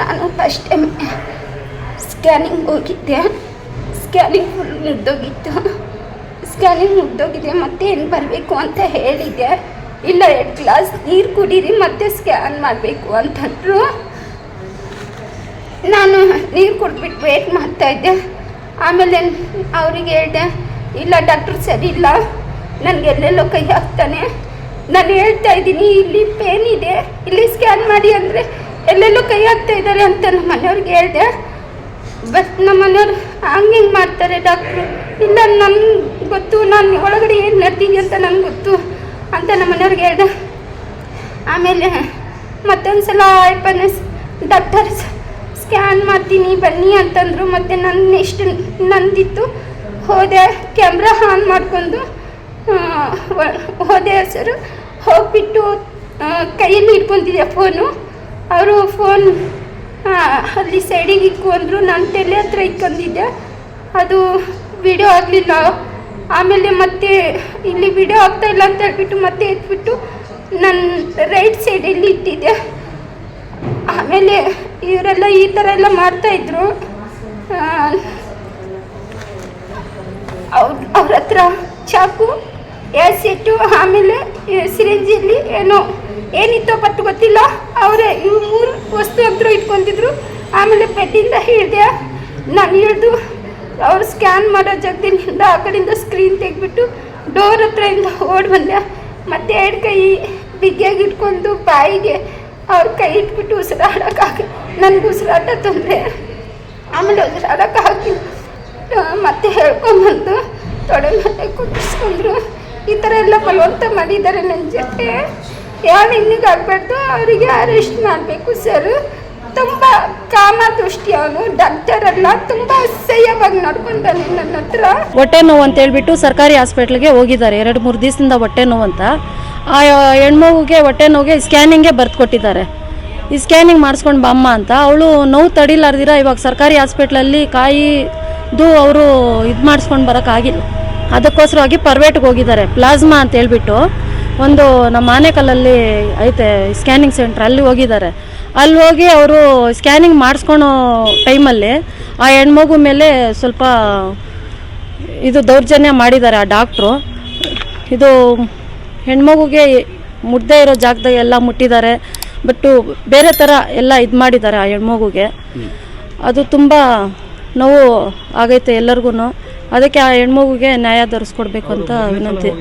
ನಾನು first time scanning ಹೋಗಿದ್ದೆ. Scanning full ಮುಗ್ದೋಗಿತ್ತು ಸ್ಕ್ಯಾನಿಂಗ್ ಮುಗ್ದೋಗಿದೆ ಮತ್ತೆ ಏನು ಬರಬೇಕು ಅಂತ ಹೇಳಿದೆ. ಇಲ್ಲ, ಎರಡು ಗ್ಲಾಸ್ ನೀರು ಕುಡೀರಿ, ಮತ್ತೆ ಸ್ಕ್ಯಾನ್ ಮಾಡಬೇಕು ಅಂತಂದರು ನಾನು ನೀರು ಕುಡ್ಬಿಟ್ಟು ವೇಟ್ ಮಾಡ್ತಾಯಿದ್ದೆ ಆಮೇಲೆ ಅವರಿಗೆ ಹೇಳಿದೆ, ಇಲ್ಲ ಡಾಕ್ಟ್ರ್ ಸರಿ ಇಲ್ಲ. ನನಗೆ ಎಲ್ಲೆಲ್ಲೋ ಕೈ ಹಾಕ್ತಾನೆ. ನಾನು ಹೇಳ್ತಾ ಇದ್ದೀನಿ, ಇಲ್ಲಿ ಪೇನ್ ಇದೆ. ಇಲ್ಲಿ ಸ್ಕ್ಯಾನ್ ಮಾಡಿ ಅಂದರೆ ಎಲ್ಲೆಲ್ಲೋ ಕೈ ಹಾಕ್ತಾ ಇದ್ದಾರೆ ಅಂತ ನಮ್ಮ ಮನೆಯವ್ರಿಗೆ ಹೇಳಿದೆ. ಬಟ್ ನಮ್ಮ ಮನೆಯವ್ರು ಹಂಗೆ ಹಿಂಗೆ ಮಾಡ್ತಾರೆ ಡಾಕ್ಟ್ರು. ಇಲ್ಲ ನನ್ಗೆ ಗೊತ್ತು, ನಾನು ಒಳಗಡೆ ಏನು ನಡ್ತೀನಿ ಅಂತ ನನಗೆ ಗೊತ್ತು ಅಂತ ನಮ್ಮ ಮನೆಯವ್ರಿಗೆ ಹೇಳಿದೆ. ಆಮೇಲೆ ಮತ್ತೊಂದು ಸಲ ಅಯ್ಯಪ್ಪನ ಡಾಕ್ಟರ್ ಸ್ಕ್ಯಾನ್ ಮಾಡ್ತೀನಿ, ಬನ್ನಿ ಅಂತಂದರು. ಮತ್ತು ನನ್ನ ನೆಕ್ಸ್ಟ್ ನಂದಿತ್ತು. ಹೋದೆ ಕ್ಯಾಮ್ರಾ ಆನ್ ಮಾಡಿಕೊಂಡು ಹೋದೆ ಸರ್. ಹೋಗ್ಬಿಟ್ಟು ಕೈಯಲ್ಲಿ ಇಟ್ಕೊತಿದ್ದೆ ಫೋನು ಅವರು ಫೋನ್ ಅಲ್ಲಿ ಸೈಡಿಗೆ ಇಟ್ಕೊಂಡ್ರು ನಾನು ತಲೆ ಹತ್ರ ಇಟ್ಕೊಂಡಿದ್ದೆ ಅದು ವಿಡಿಯೋ ಆಗಲಿಲ್ಲ. ಆಮೇಲೆ ಮತ್ತೆ ಇಲ್ಲಿ ವಿಡಿಯೋ ಆಗ್ತಾ ಇಲ್ಲ ಅಂತ ಹೇಳ್ಬಿಟ್ಟು ಮತ್ತೆ ಎತ್ಬಿಟ್ಟು ನನ್ನ ರೈಟ್ ಸೈಡಲ್ಲಿ ಇಟ್ಟಿದ್ದೆ. ಆಮೇಲೆ ಇವರೆಲ್ಲ ಈ ಥರ ಎಲ್ಲ ಮಾಡ್ತಾಯಿದ್ರು ಅವ್ರ ಅವ್ರ ಹತ್ರ ಚಾಕು ಎಸಿಟ್ಟು ಆಮೇಲೆ ಸಿರಿಂಜಲ್ಲಿ ಏನೋ ಏನಿತ್ತೋ ಪಟ್ಟು ಗೊತ್ತಿಲ್ಲ. ಅವರೇ ಇವ್ರು ಮೂರು ವಸ್ತು ಹತ್ರ ಇಟ್ಕೊತಿದ್ರು. ಆಮೇಲೆ ಪೆಟ್ಟಿಂದ ಹಿಡಿದೆ ನಾನು ಹಿಡಿದು ಅವ್ರು ಸ್ಕ್ಯಾನ್ ಮಾಡೋ ಜಾಗದಿಂದ ಆ ಕಡೆಯಿಂದ ಸ್ಕ್ರೀನ್ ತೆಗೆದ್ಬಿಟ್ಟು ಡೋರ್ ಹತ್ರದಿಂದ ಓಡಿ ಬಂದೆ. ಮತ್ತೆ ಎರಡು ಕೈ ಬಿಗಿಯಾಗಿ ಇಟ್ಕೊಂಡು ಬಾಯಿಗೆ ಅವ್ರ ಕೈ ಇಟ್ಬಿಟ್ಟು ಉಸಿರಾಡೋಕ್ಕಾಗ ನನಗೆ ಉಸಿರಾಟ ತೊಂದರೆ. ಆಮೇಲೆ ಉಸಿರಾಡೋಕ್ಕಾಗಿ ಮತ್ತೆ ಹೇಳ್ಕೊಂಬಂದು ತೊಡೆ ಮತ್ತೆ ಕುಟ್ಟಿಸ್ಕೊಂಡ್ರು. ಈ ಥರ ಎಲ್ಲ ಬಲವಂತ ಮಾಡಿದ್ದಾರೆ ನನ್ನ ಜೊತೆ. ಯಾವ ಹೆಣ್ಣಿಗೆ ಆಗಬಾರ್ದು ಅವರಿಗೆ ಅರೆಸ್ಟ್ ಮಾಡಬೇಕು ಸರ್ ತುಂಬ ಕಾಮ ದೃಷ್ಟಿ ಅವನು ಡಾಕ್ಟರ್ ಅಲ್ಲ, ತುಂಬ ಅಸಹ್ಯವಾಗಿ ನಡ್ಕೊಂಡಾನೆ ನನ್ನ ಹತ್ರ. ಹೊಟ್ಟೆ ನೋವು ಅಂತ ಹೇಳ್ಬಿಟ್ಟು ಸರ್ಕಾರಿ ಹಾಸ್ಪಿಟ್ಲ್ಗೆ ಹೋಗಿದ್ದಾರೆ. ಎರಡು, ಮೂರು ದಿವಸದಿಂದ ಹೊಟ್ಟೆ ನೋವು ಅಂತ. ಆ, ಹೆಣ್ಮಗುಗೆ ಹೊಟ್ಟೆ ನೋವಿಗೆ ಸ್ಕ್ಯಾನಿಂಗ್ಗೆ ಬರ್ದು ಕೊಟ್ಟಿದ್ದಾರೆ. ಈ ಸ್ಕ್ಯಾನಿಂಗ್ ಮಾಡಿಸ್ಕೊಂಡು ಬಮ್ಮ ಅಂತ. ಅವಳು ನೋವು ತಡಿಲಾರ್ದಿರ ಇವಾಗ ಸರ್ಕಾರಿ ಹಾಸ್ಪಿಟ್ಲಲ್ಲಿ ಕಾಯಿದು ಅವರು ಇದು ಮಾಡಿಸ್ಕೊಂಡು ಬರೋಕ್ಕಾಗಿಲ್ಲ ಅದಕ್ಕೋಸ್ಕರವಾಗಿ ಪರ್ವೇಟ್ಗೆ ಹೋಗಿದ್ದಾರೆ. ಪ್ಲಾಸ್ಮಾ ಅಂತ ಹೇಳ್ಬಿಟ್ಟು. ಒಂದು ನಮ್ಮ ಆನೆಕಲ್ಲಲ್ಲಿ ಐತೆ ಸ್ಕ್ಯಾನಿಂಗ್ ಸೆಂಟ್ರ್ ಅಲ್ಲಿ ಹೋಗಿದ್ದಾರೆ. ಅಲ್ಲಿ ಹೋಗಿ ಅವರು ಸ್ಕ್ಯಾನಿಂಗ್ ಮಾಡಿಸ್ಕೊಳೋ ಟೈಮಲ್ಲಿ ಆ ಹೆಣ್ಮಗು ಮೇಲೆ ಸ್ವಲ್ಪ ಇದು ದೌರ್ಜನ್ಯ ಮಾಡಿದ್ದಾರೆ ಆ ಡಾಕ್ಟ್ರು ಇದು ಹೆಣ್ಮಗುಗೆ ಮುಟ್ಟದೇ ಇರೋ ಜಾಗದಾಗ ಎಲ್ಲ ಮುಟ್ಟಿದ್ದಾರೆ. ಬಟ್ಟು ಬೇರೆ ಥರ ಎಲ್ಲ ಇದು ಮಾಡಿದ್ದಾರೆ ಆ ಹೆಣ್ಮಗುಗೆ. ಅದು ತುಂಬ ನೋವು ಆಗೈತೆ ಎಲ್ಲರಿಗೂ ಅದಕ್ಕೆ ಆ ಹೆಣ್ಮಗುಗೆ ನ್ಯಾಯ ದೊರೆಸ್ಕೊಡ್ಬೇಕು ಅಂತ ವಿನಂತಿ.